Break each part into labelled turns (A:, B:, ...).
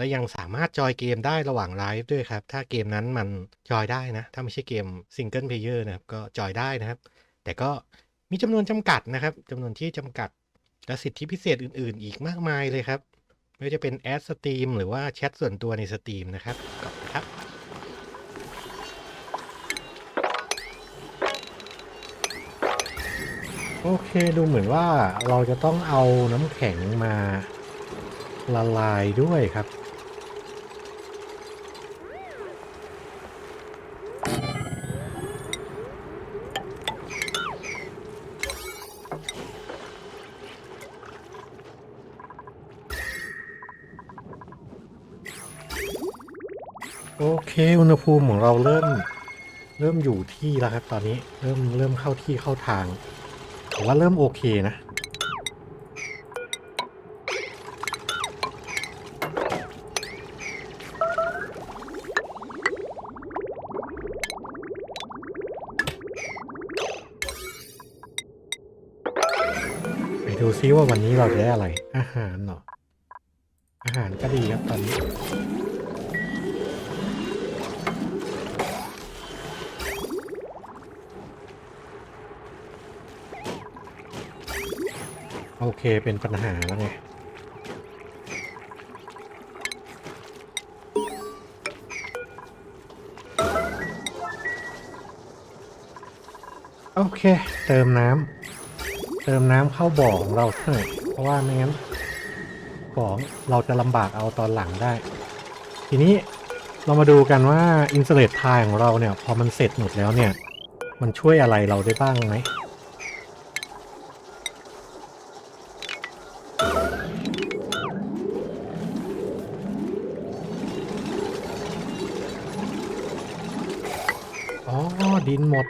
A: และยังสามารถจอยเกมได้ระหว่างไลฟ์ด้วยครับ ถ้าเกมนั้นมันจอยได้นะ ถ้าไม่ใช่เกมซิงเกิลเพลเยอร์นะครับ ก็จอยได้นะครับ แต่ก็มีจำนวนจำกัดนะครับจำนวนที่จำกัด และสิทธิพิเศษอื่น ๆ อีกมากมายเลยครับไม่ว่าจะเป็นแอดสตรีมหรือว่าแชทส่วนตัวในสตรีมนะครับขอบครับโอเคดูเหมือนว่าเราจะต้องเอาน้ำแข็งมาละลายด้วยครับ โอเค อุณหภูมิของเราเริ่ม เริ่มอยู่ที่แล้วครับ ตอนนี้เริ่มเริ่มเข้าที่เข้าทางผมว่าเริ่มโอเคนะไปดูซิว่าวันนี้เราจะได้อะไร อาหารเหรออาหารก็ดีครับตอนนี้ โอเคเป็นปัญหาแล้วไงโอเค เติมน้ำเติมน้ำเข้าบ่อของเราหน่อยเพราะว่าไม่งั้นบ่อเราจะลำบากเอาตอนหลังได้ ทีนี้เรามาดูกันว่าอินสเลตทายของเราเนี่ย พอมันเสร็จหมดแล้วเนี่ย มันช่วยอะไรเราได้บ้างไหม ดินหมด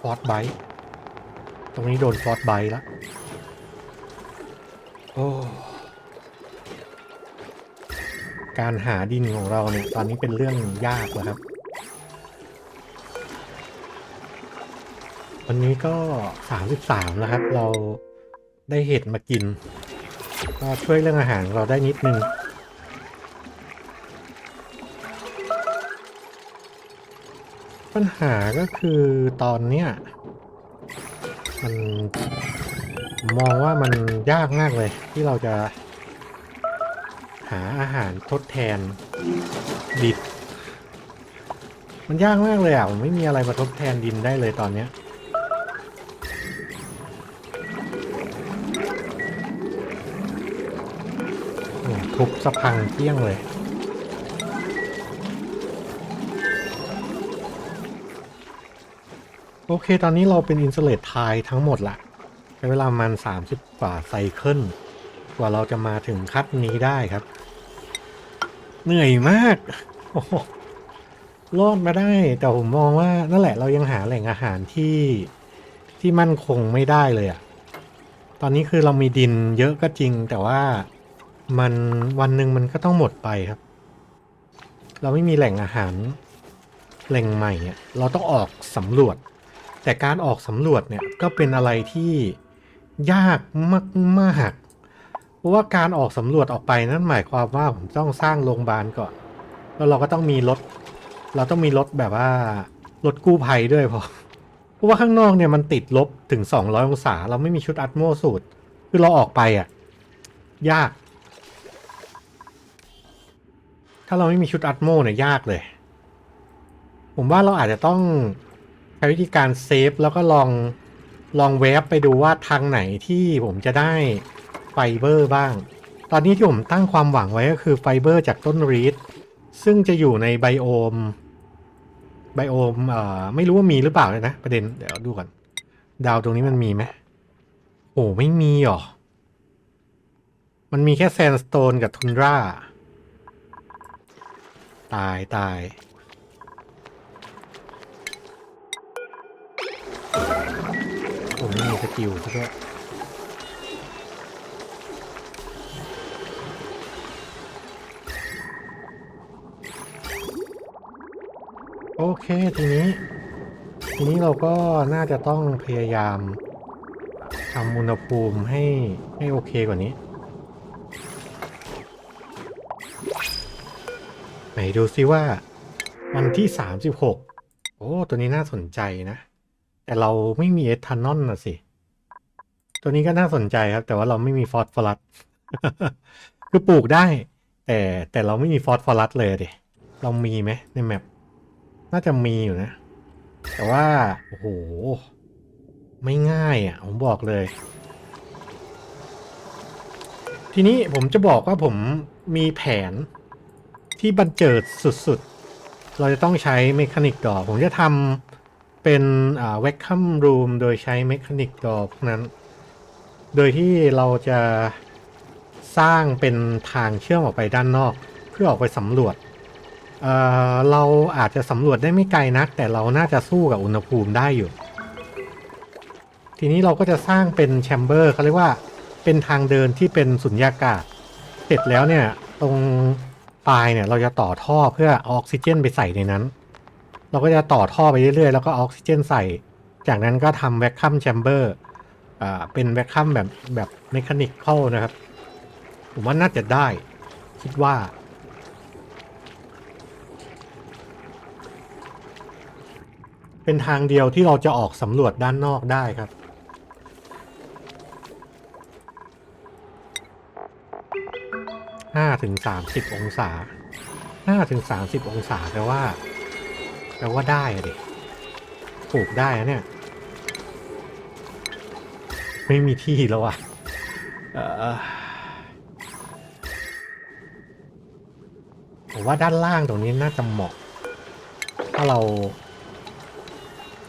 A: ฟอสไบต์ตรงนี้โดนฟอสไบต์แล้วโอ้ การหาดินของเราเนี่ย ตอนนี้เป็นเรื่องยากแล้วครับ วันนี้ก็ 33 แล้วครับ เราได้เห็ดมากิน ก็ช่วยเรื่องอาหารเราได้นิดนึงปัญหาก็คือตอนเนี้ยมันมองว่ามันยากมากเลย ที่เราจะ หาอาหารทดแทนดินมันยากมากเลยอะมไม่มีอะไรมาทดแทนดินได้เลยตอนเนี้ย ทุบสะพังเกลี้ยงเลย โอเค ตอนนี้เราเป็นอินสเลตไทยทั้งหมดละใช้เวลามัน 30 กว่าไซเคิลกว่าเราจะมาถึงคัดนี้ได้ครับ เหนื่อยมากโอ้โหรอดมาได้ แต่ผมมองว่านั่นแหละเรายังหาแหล่งอาหารที่ที่มั่นคงไม่ได้เลยอะตอนนี้คือเรามีดินเยอะก็จริงแต่ว่า มันวันหนึ่งมันก็ต้องหมดไปครับ เราไม่มีแหล่งอาหารแหล่งใหม่อะเราต้องออกสำรวจ แต่การออกสำรวจเนี่ยก็เป็นอะไรที่ยากมากๆเพราะว่าการออกสำรวจออกไปนั่นหมายความว่าผมต้องสร้างโรงพยาบาลก่อน แล้วเราก็ต้องมีรถ เราต้องมีรถแบบว่ารถกู้ภัยด้วยเพราะเพราะว่าข้างนอกเนี่ยมันติดลบถึง 200 องศา เราไม่มีชุดอัตโมสูตร คือเราออกไปอะ ยาก ถ้าเราไม่มีชุดอัตโมเนี่ยยากเลย ผมว่าเราอาจจะต้องใช้วิธีการเซฟแล้วก็ลองลองเวฟไปดูว่าทางไหนที่ผมจะได้ไฟเบอร์บ้าง ตอนนี้ที่ผมตั้งความหวังไว้ก็คือไฟเบอร์จากต้นรีดซึ่งจะอยู่ในไบโอม ไบโอมเอ่อไม่รู้ว่ามีหรือเปล่าเลยนะ ประเด็นเดี๋ยวดูก่อน ดาวตรงนี้มันมีไหมโอ้ไม่มีหรอ มันมีแค่แซนสโตนกับทุนรา ตายตายผมมีสกิลซะด้วยโอเคทีนี้ ทีนี้เราก็น่าจะต้องพยายามทำอุณหภูมิให้ให้โอเคกว่านี้ ไหนดูซิว่า วันที่ 36 โอ้ ตัวนี้น่าสนใจนะ แต่เราไม่มีเอทานอลนะสิ ตัวนี้ก็น่าสนใจครับ แต่ว่าเราไม่มีฟอสฟอรัสคือปลูกได้ แต่แต่เราไม่มีฟอสฟอรัสเลยเดเรามีไหมในแมปน่าจะมีอยู่นะ แต่ว่า โอ้โห ไม่ง่ายอะ ผมบอกเลย ทีนี้ผมจะบอกว่าผมมีแผน ที่บันเจิดสุดๆ เราจะต้องใช้เมคานิกดอผมจะทำเป็นเวคคัมรูมโดยใช้เมคานิกดอพวกนั้น โดยที่เราจะสร้างเป็นทางเชื่อมออกไปด้านนอก เพื่อออกไปสำรวจเอ่อเราอาจจะสำรวจได้ไม่ไกลนัก แต่เราน่าจะสู้กับอุณหภูมิได้อยู่ ทีนี้เราก็จะสร้างเป็นแชมเบอร์เขาเรียกว่าเป็นทางเดินที่เป็นสุญญากาศ เสร็จแล้วเนี่ยตรง ปลายเนี่ยเราจะต่อท่อเพื่อเอาออกซิเจนไปใส่ในนั้น เราก็จะต่อท่อไปเรื่อยๆ แล้วก็ออกซิเจนใส่ จากนั้นก็ทำแวคคัมแชมเบอร์อ่าเป็นแวคคัมแบบแบบเมคานิคเข้านะครับ ผมว่าน่าจะได้คิดว่าเป็นทางเดียวที่เราจะออกสำรวจด้านนอกได้ครับ ห้าถึงสามสิบองศาห้าถึงสามสิบองศาแปลว่าแปลว่าได้อะดิปลูกได้เนี่ย ไม่มีที่แล้วอะเออผมว่าด้านล่างตรงนี้น่าจะเหมาะ ถ้าเรา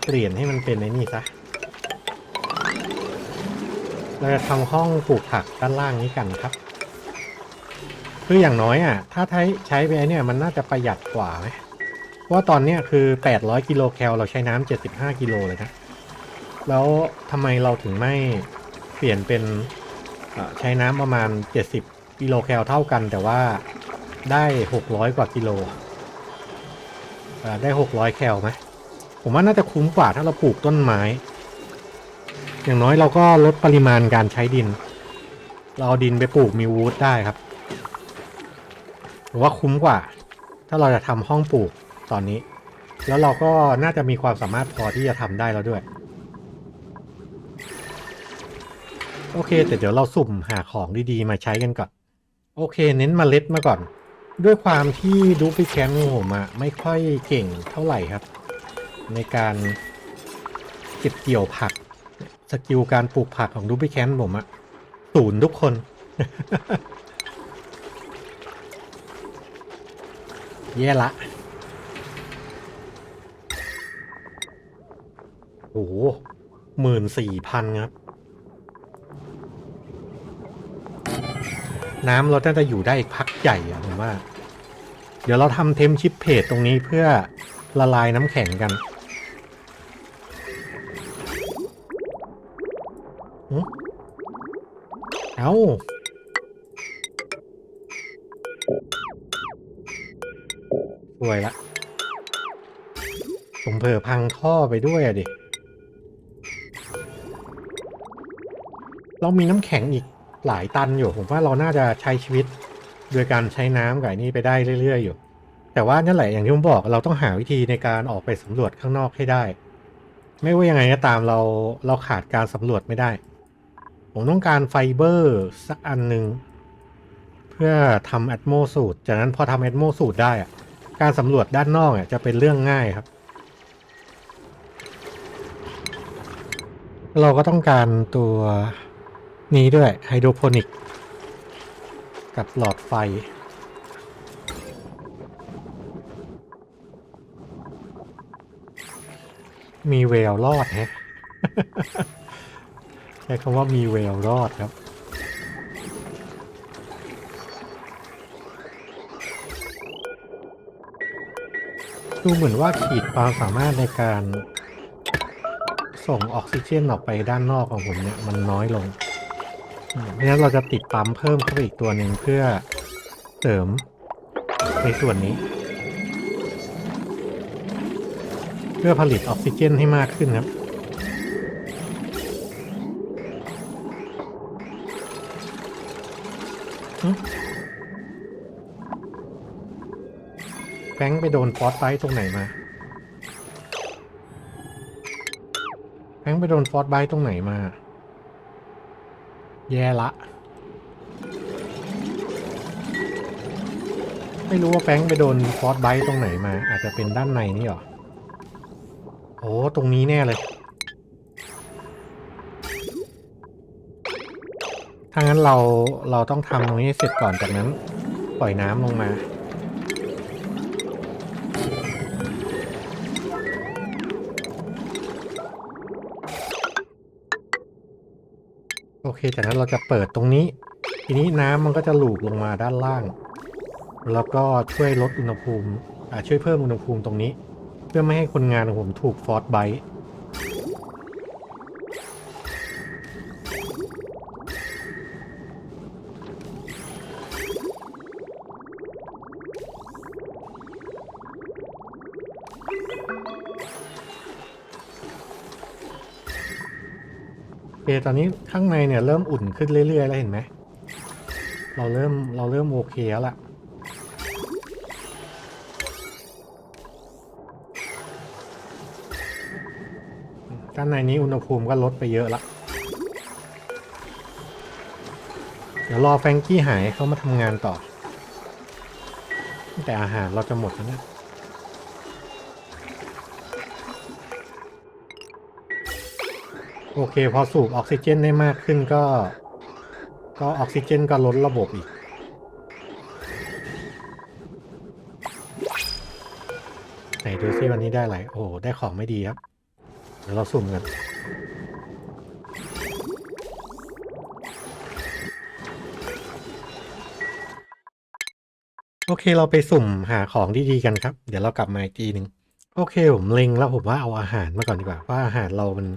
A: เปลี่ยนให้มันเป็นไอ้นี่ซะเราจะทำห้องปลูกผักด้านล่างนี้กันครับ คืออย่างน้อยอะ ถ้าใช้ใช้ไปไอ้เนี่ยมันน่าจะประหยัดกว่าไหมเพราะว่าตอนเนี้ยคือ 800 กิโลแคลเราใช้น้ำ75 กิโลเลยนะ แล้วทำไมเราถึงไม่เปลี่ยนเป็นใช้น้ำประมาณ 70 กิโลแคลเท่ากัน แต่ว่าได้ 600 กว่ากิโลได้ 600 แคลไหมผมว่าน่าจะคุ้มกว่าถ้าเราปลูกต้นไม้ อย่างน้อยเราก็ลดปริมาณการใช้ดิน เราเอาดินไปปลูกมิววูดได้ครับ ผมว่าคุ้มกว่า ถ้าเราจะทำห้องปลูกตอนนี้ แล้วเราก็น่าจะมีความสามารถพอที่จะทำได้แล้วด้วย โอเค แต่เดี๋ยวเราสุ่มหาของดีๆ มาใช้กันก่อน โอเค เน้นมเมล็ดมาก่อน ด้วยความที่ดูปิแคนผมอะไม่ค่อยเก่งเท่าไหร่ครับ ในการเก็บเกี่ยวผักสกิลการปลูกผักของดูบิแคนผมอะศูนย์ทุกคน แย่ละโอ้โหหมื่นสี่พันครับ น้ำเราน่าจะอยู่ได้อีกพักใหญ่อะผมว่า เดี๋ยวเราทำเทมชิปเพจตรงนี้เพื่อละลายน้ำแข็งกันหึเอา สวยละ ผมเผลอพังท่อไปด้วยอะดิ เรามีน้ำแข็งอีกหลายตันอยู่ ผมว่าเราน่าจะใช้ชีวิต โดยการใช้น้ำกับนี่ไปได้เรื่อย ๆ อยู่ แต่ว่านั่นแหละอย่างที่ผมบอกเราต้องหาวิธีในการออกไปสำรวจข้างนอกให้ได้ ไม่ว่ายังไงก็ตามเราเราขาดการสำรวจไม่ได้ ผมต้องการไฟเบอร์สักอันหนึ่งเพื่อทำแอดโมสูตร จากนั้นพอทำแอดโมสูตรได้อะ การสำรวจด้านนอกอะจะเป็นเรื่องง่ายครับ เราก็ต้องการตัวนี้ด้วยไฮโดรโปนิก กับหลอดไฟ มีเวลรอดฮะใช้คำว่ามีเวลรอดครับ ดูเหมือนว่าขีดความสามารถในการส่งออกซิเจนออกไปด้านนอกของผมเนี่ยมันน้อยลงเพราะนั้นเราจะติดปั๊มเพิ่มเข้าไปอีกตัวหนึ่งเพื่อเสริมในส่วนนี้ เพื่อผลิตออกซิเจนให้มากขึ้นครับ แบงค์ไปโดนฟอสไฟต์ตรงไหนมา แบงค์ไปโดนฟอสไบต์ตรงไหนมา แย่ละ ไม่รู้ว่าแบงค์ไปโดนฟอสไบต์ตรงไหนมา อาจจะเป็นด้านในนี่หรอ โอ้ตรงนี้แน่เลย ถ้างั้นเราเราต้องทำตรงนี้เสร็จก่อนจากนั้น ปล่อยน้ำลงมา เค จากนั้นเราจะเปิดตรงนี้ ทีนี้น้ำมันก็จะหลูกลงมาด้านล่าง แล้วก็ช่วยลดอุณหภูมิช่วยเพิ่มอุณหภูมิตรงนี้ เพื่อไม่ให้คนงานของผมถูกฟอสไบต์ เคตอนนี้ข้างในเนี่ยเริ่มอุ่นขึ้นเรื่อยๆแล้วเห็นไหมเราเริ่มเราเริ่มโอเคแล้วล่ะด้านในนี้อุณหภูมิก็ลดไปเยอะละ เดี๋ยวรอแฟงกี้หายเขามาทำงานต่อ แต่อาหารเราจะหมดแล้วนะ โอเค พอสูบออกซิเจนได้มากขึ้นก็ ก็ออกซิเจนก็ลดระบบอีก ไหนดูซิวันนี้ได้อะไร โอ้ได้ของไม่ดีครับเดี๋ยวเราสุ่มกันโอเคเราไปสุ่มหาของดีๆกันครับ เดี๋ยวเรากลับมาอีกทีหนึ่งโอเคผมเล็งแล้วผมว่าเอาอาหารมาก่อนดีกว่าว่าอาหารเรามัน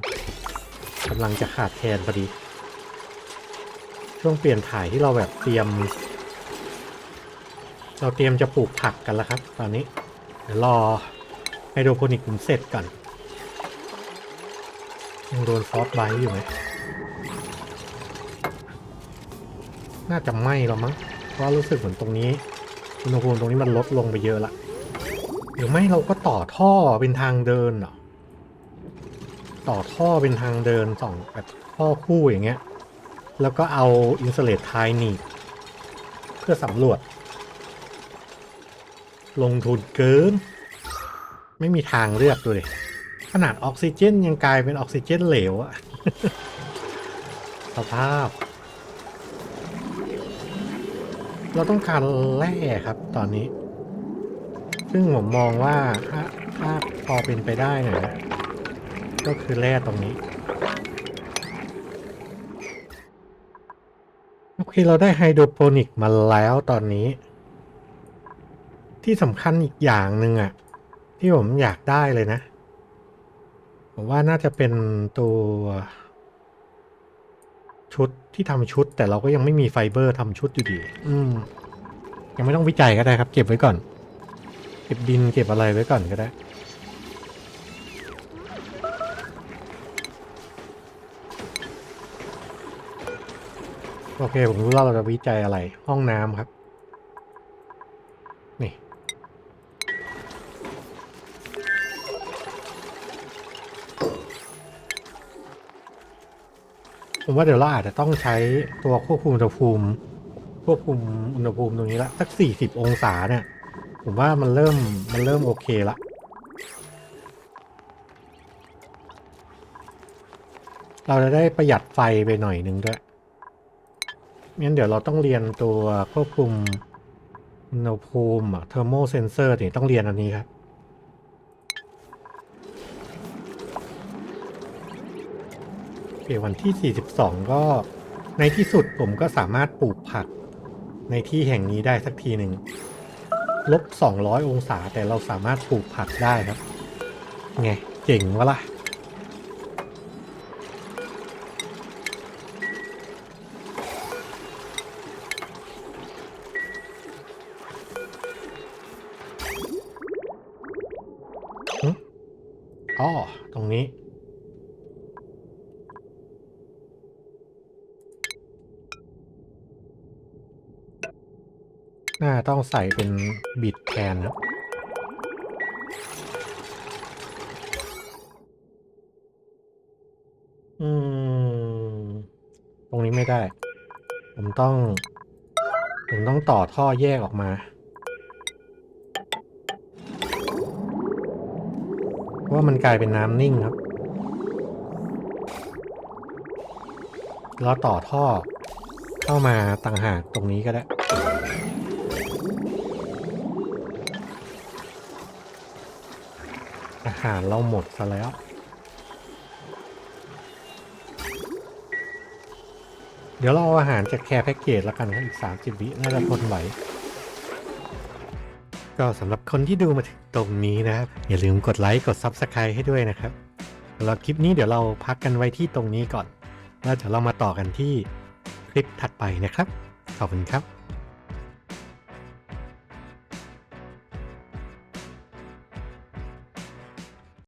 A: กำลังจะขาดแคลนพอดี ช่วงเปลี่ยนถ่ายที่เราแบบเตรียม เราเตรียมจะปลูกผักกันแล้วครับ ตอนนี้เดี๋ยวรอไฮโดรโปนิกผมเสร็จก่อนยังโดนฟอสไบอยู่ไหมน่าจะไหม้แล้วมั้ง เพราะรู้สึกเหมือนตรงนี้อุณหภูมิตรงนี้มันลดลงไปเยอะละหรือไม่เราก็ต่อท่อเป็นทางเดินเหรอ ต่อท่อเป็นทางเดินสองแบบท่อคู่อย่างเงี้ย แล้วก็เอาอินสเลตไทยหนีบเพื่อสำรวจ ลงทุนเกิน ไม่มีทางเลือกเลย ขนาดออกซิเจนยังกลายเป็นออกซิเจนเหลวอะสภาพ เราต้องการแร่ครับตอนนี้ ซึ่งผมมองว่าถ้าถ้าพอเป็นไปได้หน่อย ก็คือแร่ตรงนี้ โอเค เราได้ไฮโดรโปนิกมาแล้วตอนนี้ ที่สำคัญอีกอย่างหนึ่งอะที่ผมอยากได้เลยนะ ผมว่าน่าจะเป็นตัว ชุดที่ทำชุด แต่เราก็ยังไม่มีไฟเบอร์ทำชุดอยู่ดี อืมยังไม่ต้องวิจัยก็ได้ครับ เก็บไว้ก่อน เก็บดินเก็บอะไรไว้ก่อนก็ได้ โอเค ผมรู้แล้วเราจะวิจัยอะไร ห้องน้ำครับ นี่ ผมว่าเดี๋ยวเราอาจจะต้องใช้ตัวควบคุมอุณหภูมิ ควบคุมอุณหภูมิตรงนี้ละสักสี่สิบองศาเนี่ย ผมว่ามันเริ่มมันเริ่มโอเคละเราจะได้ประหยัดไฟไปหน่อยนึงด้วย งั้นเดี๋ยวเราต้องเรียนตัวควบคุมอุณหภูมิอะเทอร์โมเซนเซอร์นี่ต้องเรียนอันนี้ครับโอวันที่ 42 ก็ในที่สุดผมก็สามารถปลูกผักในที่แห่งนี้ได้สักทีหนึ่งลบ 200 องศาแต่เราสามารถปลูกผักได้ครับ ไง เจ๋งวะล่ะ ต้องใส่เป็นบิดแทนครับอืม ตรงนี้ไม่ได้ ผมต้อง ผมต้องต่อท่อแยกออกมาเพราะว่ามันกลายเป็นน้ำนิ่งครับ แล้วต่อท่อเข้ามาต่างหากตรงนี้ก็ได้ อาหารเราหมดซะแล้ว เดี๋ยวเราเอาอาหารจากแคร์แพ็กเกจแล้วกันครับอีก 30 วิน่าจะทนไหวก็สำหรับคนที่ดูมาถึงตรงนี้นะครับ อย่าลืมกดไลค์กด Subscribe ให้ด้วยนะครับสำหรับคลิปนี้เดี๋ยวเราพักกันไว้ที่ตรงนี้ก่อน แล้วเดี๋ยวเรามาต่อกันที่คลิปถัดไปนะครับ ขอบคุณครับ